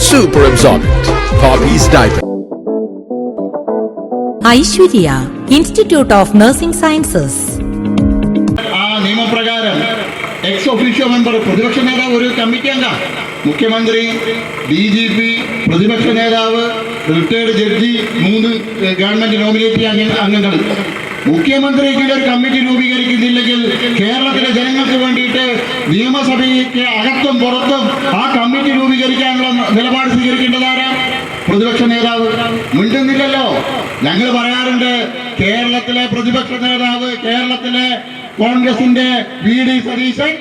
Super absorbent. Hobbies diaper. Aishwarya institute of nursing sciences ആ നിയമപ്രകാരം ex officio member പ്രതിപക്ഷ നേതാവ് ഒരു കമ്മിറ്റി അംഗം മുഖ്യമന്ത്രി ഡി ജി പി പ്രതിപക്ഷ നേതാവ് റിട്ടയർഡ് ജഡ്ജി മൂന്ന് ഗവൺമെന്റ് നോമിനേറ്റ് അംഗ- അംഗങ്ങൾ മുഖ്യമന്ത്രിക്ക് ഒരു കമ്മിറ്റി രൂപീകരിക്കുന്നില്ലെങ്കിൽ വേണ്ടിയിട്ട് നിയമസഭയ്ക്ക് അകത്തും പുറത്തും ആ കമ്മിറ്റി രൂപീകരിക്കാനുള്ള നിലപാട് സ്വീകരിക്കേണ്ടതാരാ പ്രതിപക്ഷ നേതാവ്. മിണ്ടുന്നില്ലല്ലോ. ഞങ്ങൾ പറയാറുണ്ട് കേരളത്തിലെ പ്രതിപക്ഷ നേതാവ് കേരളത്തിലെ കോൺഗ്രസിന്റെ വി ഡി സതീശൻ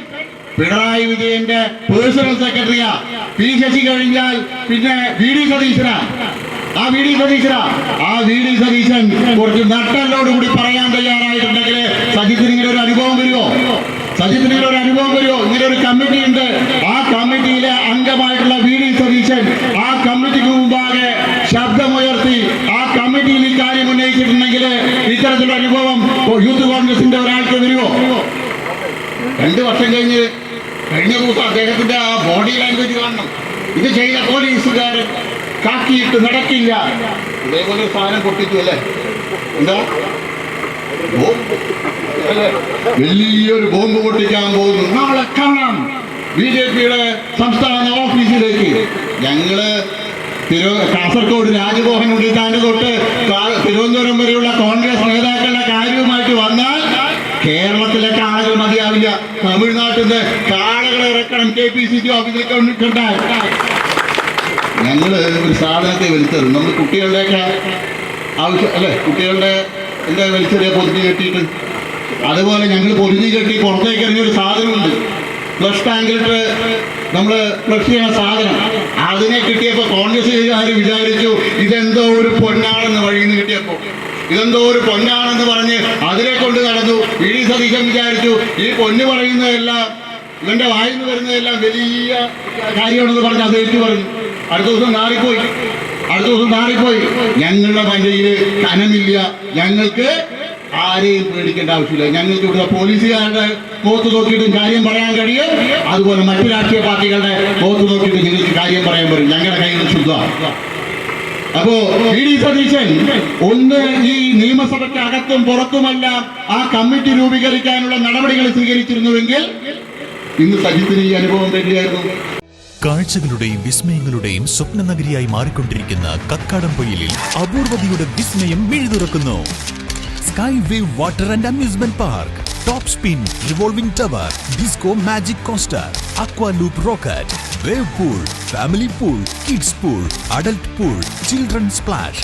പിണറായി വിജയന്റെ പേഴ്സണൽ സെക്രട്ടറിയാ. പി ശശി കഴിഞ്ഞാൽ പിന്നെ വി ഡി സതീശനാ. ആ വി ഡി സതീശനാ. ആ വി ഡി സതീശൻ കുറച്ച് കൂടി പറയാൻ തയ്യാറായിട്ടുണ്ടെങ്കിൽ സജിത്തിന് ഒരു അനുഭവം വരുമോ സജിത്തിന് നിങ്ങൾ ഒരു അനുഭവം വരുമോ? ഇങ്ങനെ ഒരു കമ്മിറ്റി ഉണ്ട്. ആ കമ്മിറ്റിയിലെ അംഗമായിട്ടുള്ള വി ഡി സതീശൻ ആ കമ്മിറ്റിക്ക് മുമ്പാകെ ശബ്ദമുയർത്തി ആ കമ്മിറ്റിയിൽ ഇക്കാര്യം ഉന്നയിച്ചിട്ടുണ്ടെങ്കിൽ ഇത്തരത്തിലുള്ള അനുഭവം യൂത്ത് കോൺഗ്രസിന്റെ ഒരാൾക്ക് വരുമോ? രണ്ടു വർഷം കഴിഞ്ഞ് കഴിഞ്ഞ ദിവസം അദ്ദേഹത്തിന്റെ ആ ബോഡി ലാംഗ്വേജ് കാണണം. ഇത് ചെയ്ത പോലീസുകാരൻ കാക്കിയിട്ട് നടക്കില്ല. ഇതേപോലെ സാധനം പൊട്ടിച്ചു അല്ലേ? എന്താ? വലിയൊരു ബോംബ് പൊട്ടിക്കാൻ പോകുന്നു. നമ്മളെ കാണാം ബി ജെ പിയുടെ സംസ്ഥാന ഓഫീസിലേക്ക്. ഞങ്ങൾ തിരു കാസർഗോഡ് രാജ്മോഹൻ ഉണ്ണിത്താന്റെ തൊട്ട് തിരുവനന്തപുരം വരെയുള്ള കോൺഗ്രസ് നേതാക്കളുടെ കാര്യവുമായിട്ട് വന്നാൽ കേരളത്തിലെ കാളകൾ മതിയാവില്ല. തമിഴ്നാട്ടിൽ നിന്ന് കാളകളെ ഇറക്കണം. കെ പി സി സി ഓഫീസിലേക്ക് കൊണ്ടിട്ടുണ്ട് ഞങ്ങൾ ഒരു സാധനത്തെ വലിച്ചെറിയും. നമ്മൾ കുട്ടികളുടെയൊക്കെ ആവശ്യം അല്ലേ? കുട്ടികളുടെ എന്താ വലിച്ചെറിയ പൊതിഞ്ഞ് കെട്ടിയിട്ട്? അതുപോലെ ഞങ്ങൾ പൊതിഞ്ഞ് കെട്ടി പുറത്തേക്ക് ഇറങ്ങിയൊരു സാധനമുണ്ട്. ഫ്ലഷ് ടാങ്കിലിട്ട് നമ്മൾ ഫ്ലഷ് ചെയ്യണ സാധനം. അതിനെ കിട്ടിയപ്പോൾ കോൺഗ്രസ്സുകാർ വിചാരിച്ചു ഇതെന്തോ ഒരു പൊന്നാണെന്ന് വഴിയിൽ നിന്ന് കിട്ടിയപ്പോൾ ഇതെന്തോ ഒരു പൊന്നാണെന്ന് പറഞ്ഞ് അതിനെ കൊണ്ട് നടന്നു. വി ഡി സതീശൻ വിചാരിച്ചു ഈ പൊന്ന് പറയുന്നതെല്ലാം ഇവന്റെ വായിൽ നിന്ന് വരുന്നതെല്ലാം വലിയ കാര്യമാണെന്ന് പറഞ്ഞ് അത് ഏറ്റു പറഞ്ഞു. അടുത്ത ദിവസം നാറിപ്പോയി അടുത്ത ദിവസം നാറിപ്പോയി ഞങ്ങളുടെ മഞ്ചയിൽ കനമില്ല ഞങ്ങൾക്ക് ആരെയും പേടിക്കേണ്ട ആവശ്യമില്ല. ഞങ്ങൾക്ക് ഇവിടെ പോലീസുകാരുടെ മുഖത്ത് നോക്കിയിട്ടും കാര്യം പറയാൻ കഴിയും. അതുപോലെ മറ്റു രാഷ്ട്രീയ പാർട്ടികളുടെ മുഖത്ത് നോക്കിയിട്ട് നിങ്ങൾക്ക് കാര്യം പറയാൻ പറ്റും. ഞങ്ങളുടെ കയ്യിൽ ശുദ്ധമാണ് അപ്പോ വി ഡി സതീശൻ ഒന്ന് ഈ നിയമസഭയ്ക്ക് അകത്തും പുറത്തുമെല്ലാം ആ കമ്മിറ്റി രൂപീകരിക്കാനുള്ള നടപടികൾ സ്വീകരിച്ചിരുന്നുവെങ്കിൽ ഇന്ന് സജിത്തിന് ഈ അനുഭവം തന്നെയായിരുന്നു. കാഴ്ചകളുടെയും വിസ്മയങ്ങളുടെയും സ്വപ്ന നഗരിയായി മാറിക്കൊണ്ടിരിക്കുന്ന കക്കാടംപൊയിലിൽ അപൂർവതയുടെ വിസ്മയം മിഴുതുറക്കുന്നു. Skywave Water and Amusement Park, Top Spin Revolving Tower, Disco Magic Coaster, Aqua Loop Rocket, Wave Pool, Family Pool, Kids Pool, Adult Pool, Children Splash,